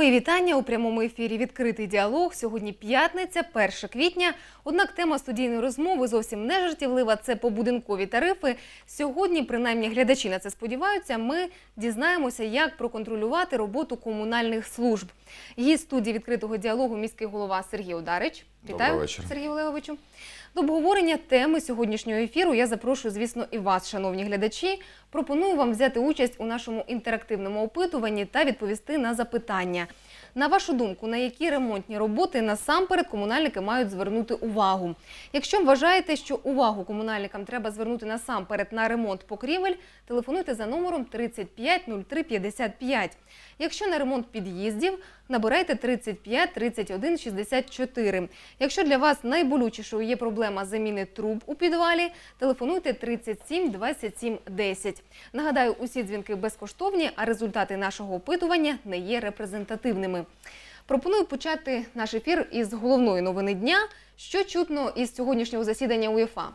Мої вітання у прямому ефірі. Відкритий діалог. Сьогодні п'ятниця, 1 квітня. Однак тема студійної розмови зовсім не жартівлива. Це побудинкові тарифи. Сьогодні, принаймні, глядачі на це сподіваються. Ми дізнаємося, як проконтролювати роботу комунальних служб. Гість студії відкритого діалогу міський голова Сергій Ударич. Вітаю, вечора. Олеговичу. До обговорення теми сьогоднішнього ефіру я запрошую, звісно, і вас, шановні глядачі. Пропоную вам взяти участь у нашому інтерактивному опитуванні та відповісти на запитання. На вашу думку, на які ремонтні роботи насамперед комунальники мають звернути увагу? Якщо вважаєте, що увагу комунальникам треба звернути насамперед на ремонт покрівель, телефонуйте за номером 35 03 55. Якщо на ремонт під'їздів, набирайте 35 31 64. Якщо для вас найболючішою є проблема заміни труб у підвалі, телефонуйте 37 27 10. Нагадаю, усі дзвінки безкоштовні, а результати нашого опитування не є репрезентативними. Пропоную почати наш ефір із головної новини дня. Що чутно із сьогоднішнього засідання УЄФА?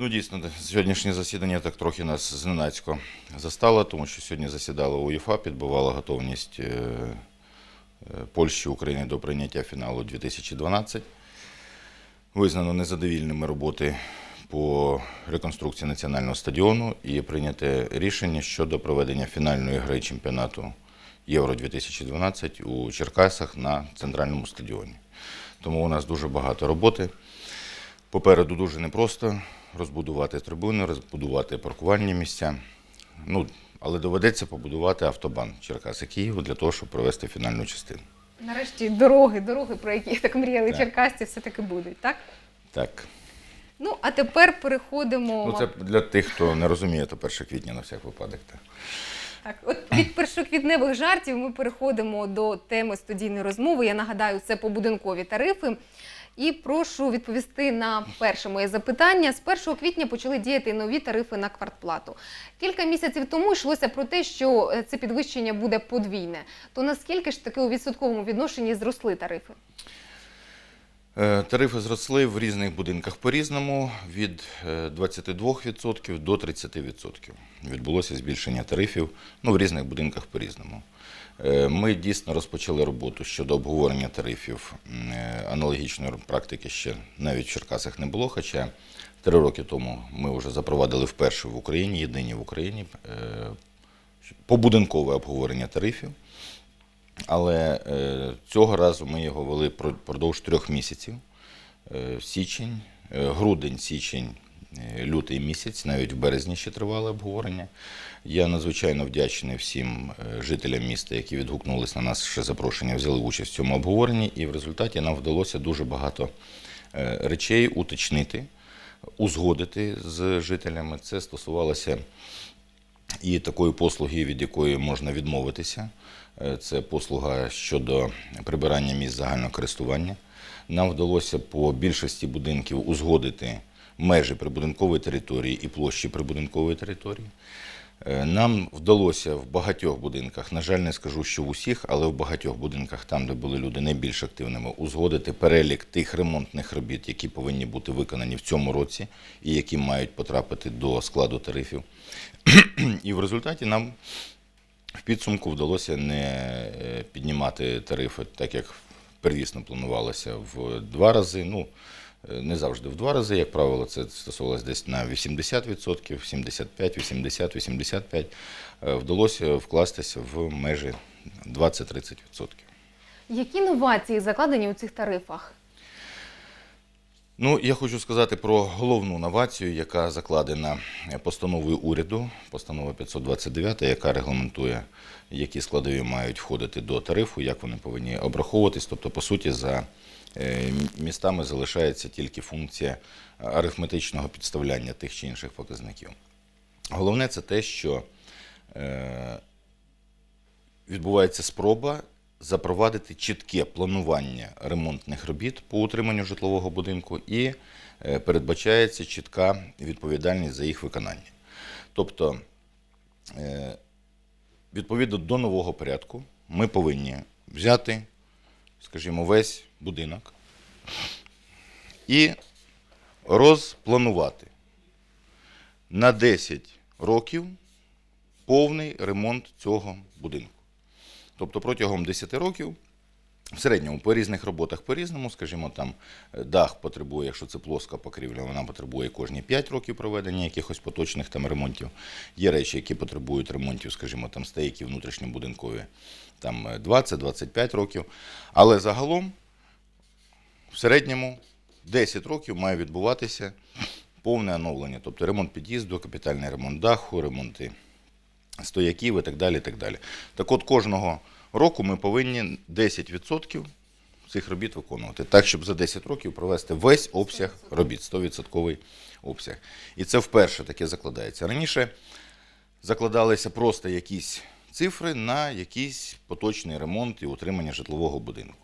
Ну, дійсно, сьогоднішнє засідання так трохи нас зненацько застало, тому що сьогодні засідала УЄФА, підбивала готовність е, е, Польщі України до прийняття фіналу 2012. Визнано незадовільними роботи по реконструкції національного стадіону і прийняте рішення щодо проведення фінальної гри чемпіонату Євро 2012 у Черкасах на центральному стадіоні. Тому у нас дуже багато роботи. Попереду дуже непросто розбудувати трибуни, розбудувати паркувальні місця. Ну, але доведеться побудувати автобан Черкаси Києву для того, щоб провести фінальну частину. Нарешті дороги, дороги, про які так мріяли Так. черкасці, все-таки будуть, так? Так. Ну, а тепер переходимо. Ну, це для тих, хто не розуміє, то 1 квітня на всяк випадок. Так. Так, от від першоквітневих жартів ми переходимо до теми студійної розмови. Я нагадаю, це побудинкові тарифи. І прошу відповісти на перше моє запитання. З 1 квітня почали діяти нові тарифи на квартплату. Кілька місяців тому йшлося про те, що е, це підвищення буде подвійне. То наскільки ж таки у відсотковому відношенні зросли тарифи? Е, Тарифи зросли в різних будинках по-різному від е, 22% до 30%. Відбулося збільшення тарифів ну, в різних будинках по-різному. Е, Ми дійсно розпочали роботу щодо обговорення тарифів. Е, Аналогічної практики ще навіть в Черкасах не було, хоча три роки тому ми вже запровадили вперше в Україні, єдині в Україні, е, побудинкове обговорення тарифів. Але е, цього разу ми його вели про- впродовж трьох місяців. Е, січень, е, грудень, січень, лютий місяць, навіть в березні ще тривало обговорення. Я надзвичайно вдячний всім жителям міста, які відгукнулись на нас ще запрошення, взяли участь в цьому обговоренні, і в результаті нам вдалося дуже багато речей уточнити, узгодити з жителями. Це стосувалося і такої послуги, від якої можна відмовитися. Е, Це послуга щодо прибирання місць загального користування. Нам вдалося по більшості будинків узгодити межі прибудинкової території і площі прибудинкової території. Е, Нам вдалося в багатьох будинках, на жаль, не скажу, що в усіх, але в багатьох будинках, там, де були люди найбільш активними, узгодити перелік тих ремонтних робіт, які повинні бути виконані в цьому році і які мають потрапити до складу тарифів. І в результаті нам в підсумку вдалося не е, піднімати тарифи, так як первісно планувалося в два рази. Ну, е, не завжди в два рази, як правило, це стосувалося десь на 80%, 75, 80, 85. Е, Вдалося вкластися в межі 20-30%. Які новації закладені у цих тарифах? Ну, я хочу сказати про головну новацію, яка закладена постановою уряду, постанова 529, яка регламентує, які складові мають входити до тарифу, як вони повинні обраховуватись. Тобто, по суті, за е, містами залишається тільки функція арифметичного підставляння тих чи інших показників. Головне це те, що е, відбувається спроба запровадити чітке планування ремонтних робіт по утриманню житлового будинку і е, передбачається чітка відповідальність за їх виконання. Тобто, е, відповідно до нового порядку, ми повинні взяти, скажімо, весь будинок і розпланувати на 10 років повний ремонт цього будинку. Тобто протягом 10 років в середньому по різних роботах по-різному, скажімо, там е, дах потребує, якщо це плоска покрівля, вона потребує кожні 5 років проведення якихось поточних там ремонтів. Є речі, які потребують ремонтів, скажімо, там стейки внутрішньобудинкові, там е, 20-25 років. Але загалом в середньому 10 років має відбуватися повне оновлення, тобто ремонт під'їзду, капітальний ремонт даху, ремонти стояків і так далі. і Так далі. Так от кожного року ми повинні 10% цих робіт виконувати, так, щоб за 10 років провести весь обсяг робіт, 100% обсяг. І це вперше таке закладається. Раніше закладалися просто якісь цифри на якийсь поточний ремонт і утримання житлового будинку.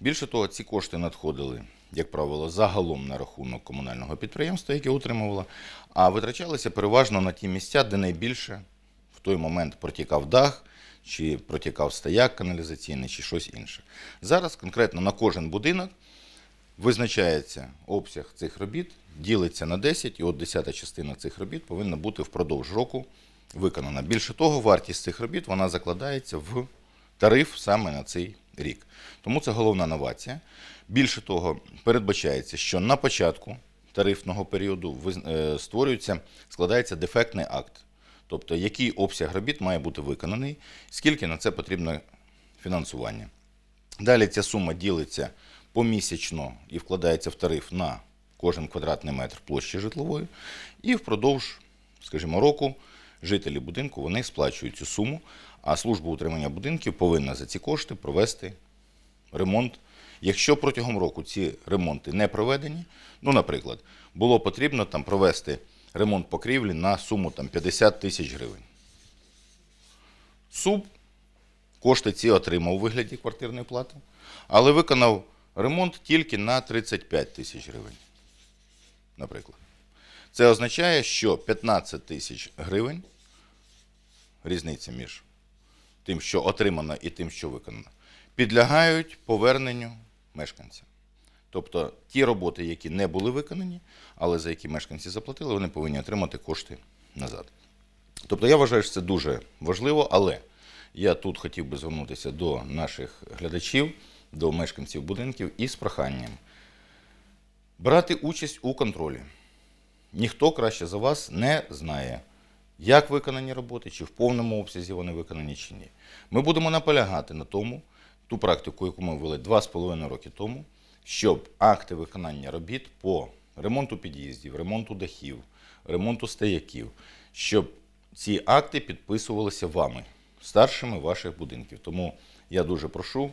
Bільше того, ці кошти надходили, як правило, загалом на рахунок комунального підприємства, яке утримувало, а витрачалися переважно на ті місця, де найбільше в той момент протікав дах, чи протікав стояк каналізаційний, чи щось інше. Зараз конкретно на кожен будинок визначається обсяг цих робіт, ділиться на 10, і от 10 частина цих робіт повинна бути впродовж року виконана. Більше того, вартість цих робіт вона закладається в тариф саме на цей рік. Тому це головна новація. Більше того, передбачається, що на початку тарифного періоду е, створюється, складається дефектний акт. Тобто, який обсяг робіт має бути виконаний, скільки на це потрібно фінансування. Далі ця сума ділиться помісячно і вкладається в тариф на кожен квадратний метр площі житлової. І впродовж, скажімо, року жителі будинку вони сплачують цю суму, а служба утримання будинків повинна за ці кошти провести ремонт. Якщо протягом року ці ремонти не проведені, ну, наприклад, було потрібно там провести ремонт покрівлі на суму там, 50 тисяч гривень. СУБ кошти ці отримав у вигляді квартирної плати, але виконав ремонт тільки на 35 тисяч гривень. Наприклад. Це означає, що 15 тисяч гривень різниця між тим, що отримано, і тим, що виконано, підлягають поверненню мешканця. Тобто ті роботи, які не були виконані, але за які мешканці заплатили, вони повинні отримати кошти назад. Тобто я вважаю, що це дуже важливо, але я тут хотів би звернутися до наших глядачів, до мешканців будинків із проханням брати участь у контролі. Ніхто краще за вас не знає, як виконані роботи, чи в повному обсязі вони виконані, чи ні. Ми будемо наполягати на тому, ту практику, яку ми ввели 2,5 роки тому, щоб акти виконання робіт по ремонту під'їздів, ремонту дахів, ремонту стояків, щоб ці акти підписувалися вами, старшими ваших будинків. Тому я дуже прошу.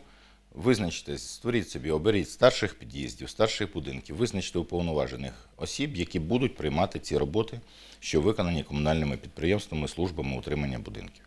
Визначте, створіть собі, оберіть старших під'їздів, старших будинків, визначте уповноважених осіб, які будуть приймати ці роботи, що виконані комунальними підприємствами, службами утримання будинків.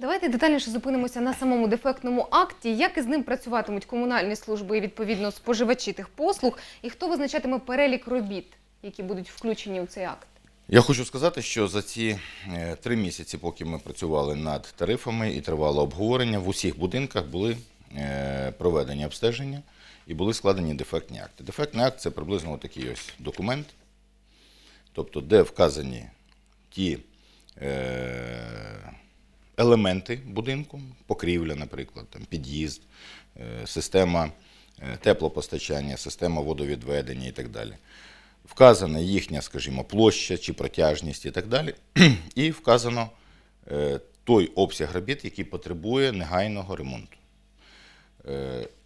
Давайте детальніше зупинимося на самому дефектному акті. Як із ним працюватимуть комунальні служби і відповідно споживачі тих послуг, і хто визначатиме перелік робіт, які будуть включені у цей акт? Я хочу сказати, що за ці е, три місяці, поки ми працювали над тарифами і тривало обговорення, в усіх будинках були е, проведені обстеження і були складені дефектні акти. Дефектний акт це приблизно такий ось документ, тобто де вказані ті е, елементи будинку, покрівля, наприклад, там, під'їзд, е, система е, теплопостачання, система водовідведення і так далі. Вказана їхня, скажімо, площа чи протяжність і так далі. І вказано е, той обсяг робіт, який потребує негайного ремонту.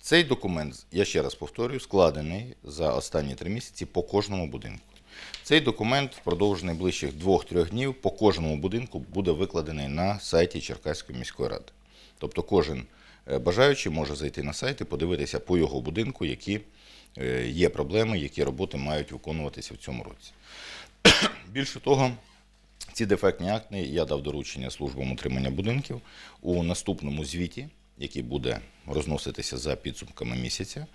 Цей документ, я ще раз повторюю, складений за останні три місяці по кожному будинку. Цей документ впродовж найближчих двох-трьох днів по кожному будинку буде викладений на сайті Черкаської міської ради. Тобто кожен е, бажаючий може зайти на сайт і подивитися по його будинку, які е, є проблеми, які роботи мають виконуватися в цьому році. Більше того, ці дефектні акти я дав доручення службам утримання будинків у наступному звіті, який буде розноситися за підсумками місяця,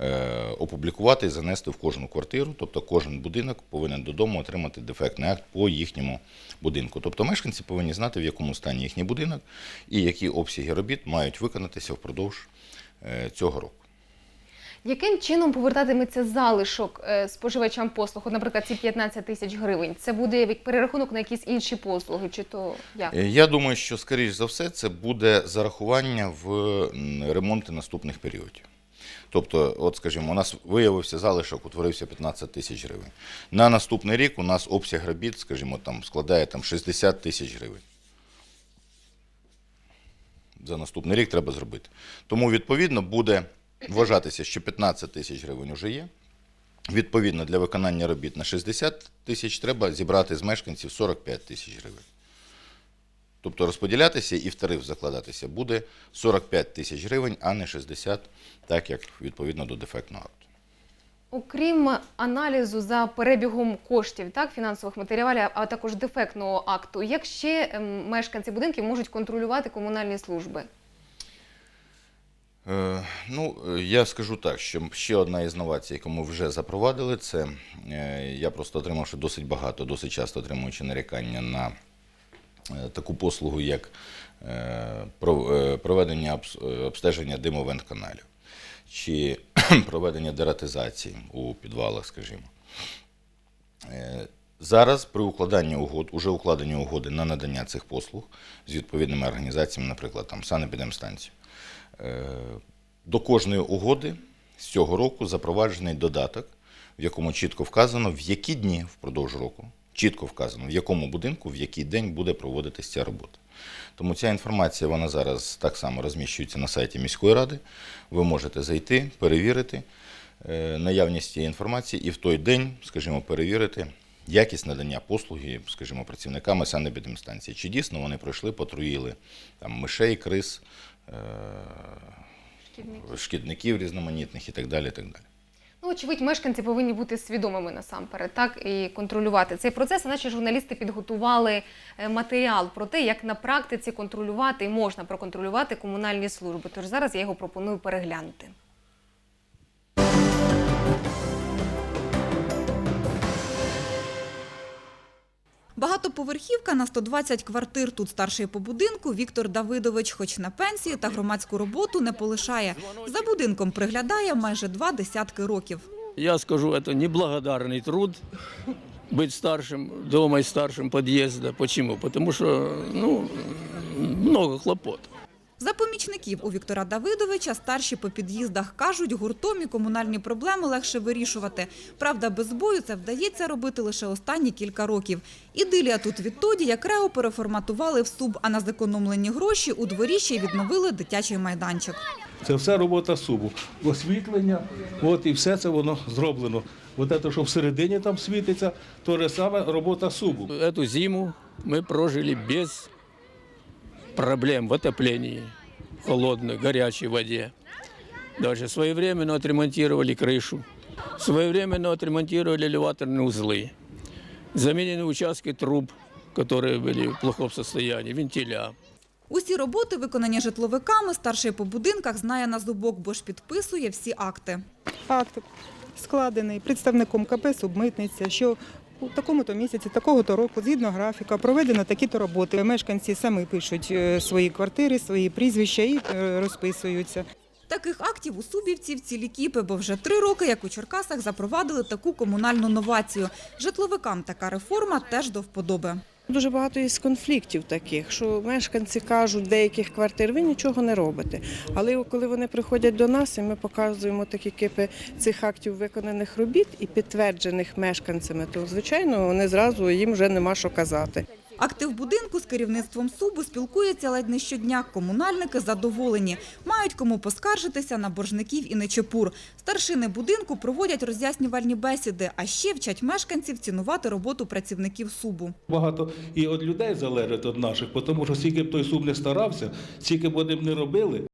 е, опублікувати і занести в кожну квартиру. Тобто кожен будинок повинен додому отримати дефектний акт по їхньому будинку. Тобто мешканці повинні знати, в якому стані їхній будинок і які обсяги робіт мають виконатися впродовж е, цього року. Яким чином повертатиметься залишок е, споживачам послуг? Наприклад, ці 15 тисяч гривень. Це буде перерахунок на якісь інші послуги, чи то як? Е, Я думаю, що скоріш за все це буде зарахування в ремонти наступних періодів. Тобто, от скажімо, у нас виявився залишок, утворився 15 тисяч гривень. На наступний рік у нас обсяг робіт, скажімо, там складає там 60 тисяч гривень. За наступний рік треба зробити. Тому, відповідно, буде вважатися, що 15 тисяч гривень вже є. Відповідно, для виконання робіт на 60 тисяч треба зібрати з мешканців 45 тисяч гривень. Тобто розподілятися і в тариф закладатися буде 45 тисяч гривень, а не 60, так як відповідно до дефектного акту. Окрім аналізу за перебігом коштів, так, фінансових матеріалів, а також дефектного акту, як ще ем, мешканці будинків можуть контролювати комунальні служби? Е, ну, я скажу так, що ще одна із новацій, яку ми вже запровадили, це е, я просто отримавши досить багато, досить часто отримуючи нарікання на е, таку послугу, як про- проведення обстеження димовент-каналів чи проведення дератизації у підвалах, скажімо. Зараз при укладанні угод, уже укладені угоди на надання цих послуг з відповідними організаціями, наприклад, там санепідемстанції, До кожної угоди з цього року запроваджений додаток, в якому чітко вказано, в які дні впродовж року, чітко вказано, в якому будинку, в який день буде проводитись ця робота. Тому ця інформація вона зараз так само розміщується на сайті міської ради. Ви можете зайти, перевірити е, наявність цієї інформації і в той день, скажімо, перевірити якість надання послуги, скажімо, працівниками санепідемстанції. Чи дійсно вони пройшли, потруїли там мишей, крис, е, шкідників різноманітних і так далі. І так далі. Ну, очевидь, мешканці повинні бути свідомими насамперед, так і контролювати цей процес. А наші журналісти підготували е, матеріал про те, як на практиці контролювати і можна проконтролювати комунальні служби. Тож зараз я його пропоную переглянути. Багатоповерхівка на 120 квартир. Тут старший по будинку Віктор Давидович, хоч на пенсії та громадську роботу не полишає. За будинком приглядає майже два десятки років. Я скажу, это неблагодарный труд быть старшим дома и старшим подъезда. Почему? Потому что, ну, много хлопот. За помічників у Віктора Давидовича старші по під'їздах кажуть, гуртом і комунальні проблеми легше вирішувати. Правда, без бою це вдається робити лише останні кілька років. Ідилія тут відтоді, як РЕО переформатували в СУБ, а на зекономлені гроші у дворі ще й відновили дитячий майданчик. Це все робота субу. Освітлення, от і все це воно зроблено. От це, що всередині там світиться, то же саме робота субу. Эту зиму мы прожили без проблем в отоплении, в холодной, горячей воде. Дальше своевременно отремонтировали крышу, своевременно отремонтировали элеваторные узлы, заменены участки труб, которые были в плохом состоянии, вентиля. Усі роботи, виконані житловиками, старший по будинках знає на зубок, бо ж підписує всі акти. акт складений представником КП «Субмитниця», що у такому-то місяці, такого-то року, згідно графіка, проведено такі-то роботи. Мешканці самі пишуть е, свої квартири, свої прізвища і е, розписуються. Таких актів у Субівці в цілі кіпи, бо вже три роки, як у Черкасах, запровадили таку комунальну новацію. Житловикам така реформа теж до вподоби. Дуже багато є конфліктів таких, що мешканці кажуть деяких квартир, ви нічого не робите. Але коли вони приходять до нас, і ми показуємо такі кипи цих актів виконаних робіт і підтверджених мешканцями, то звичайно вони зразу їм вже нема що казати. Актив будинку з керівництвом Субу спілкується ледь не щодня. Комунальники задоволені. Мають кому поскаржитися на боржників і нечепур. Старшини будинку проводять роз'яснювальні бесіди, а ще вчать мешканців цінувати роботу працівників Субу. Багато і від людей залежить від наших, тому що скільки б той суб не старався, скільки б вони не робили,